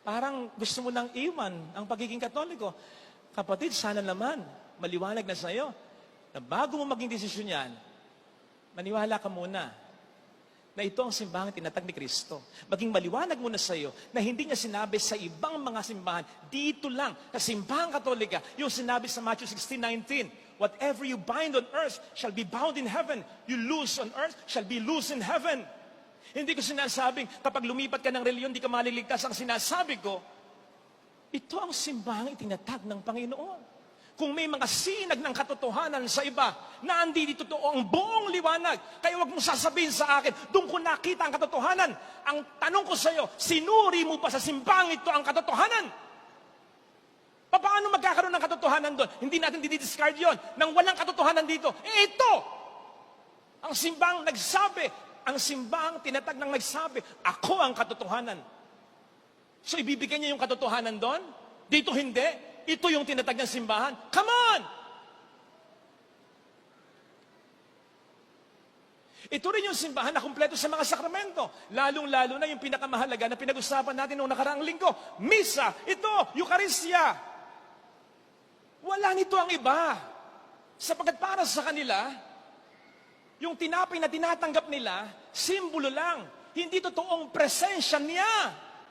Parang gusto mo nang iwan ang pagiging katoliko. Kapatid, sana naman, maliwanag na sa iyo, na bago mo maging desisyon yan, maniwala ka muna na ito ang simbahan tinatag ni Kristo. Maging maliwanag muna sa iyo na hindi niya sinabi sa ibang mga simbahan, dito lang, sa simbahan katolika, yung sinabi sa Matthew 16:19, Whatever you bind on earth shall be bound in heaven. You loose on earth shall be loose in heaven. Hindi ko sinasabing kapag lumipat ka ng reliyon, di ka maliligtas. Ang sinasabi ko, ito ang simbahang itinatag ng Panginoon. Kung may mga sinag ng katotohanan sa iba, na hindi totoo ang buong liwanag, kaya wag mong sasabihin sa akin, doon ko nakita ang katotohanan. Ang tanong ko sa iyo, sinuri mo ba sa simbahang ito ang katotohanan? Paano magkakaroon ng katotohanan doon? Hindi natin didiscard yon nang walang katotohanan dito. Eh ito! Ang simbang nagsabi, ang simbang tinatag ng nagsabi, ako ang katotohanan. So ibibigay niya yung katotohanan doon? Dito hindi? Ito yung tinatag ng simbahan? Come on! Ito rin yung simbahan na kumpleto sa mga sakramento. Lalong-lalo na yung pinakamahalaga na pinag-usapan natin noong nakaraang linggo. Misa, ito, Eucharistia. Wala nito ang iba. Sapagkat para sa kanila, yung tinapay na tinatanggap nila, simbolo lang. Hindi totoong presensya niya.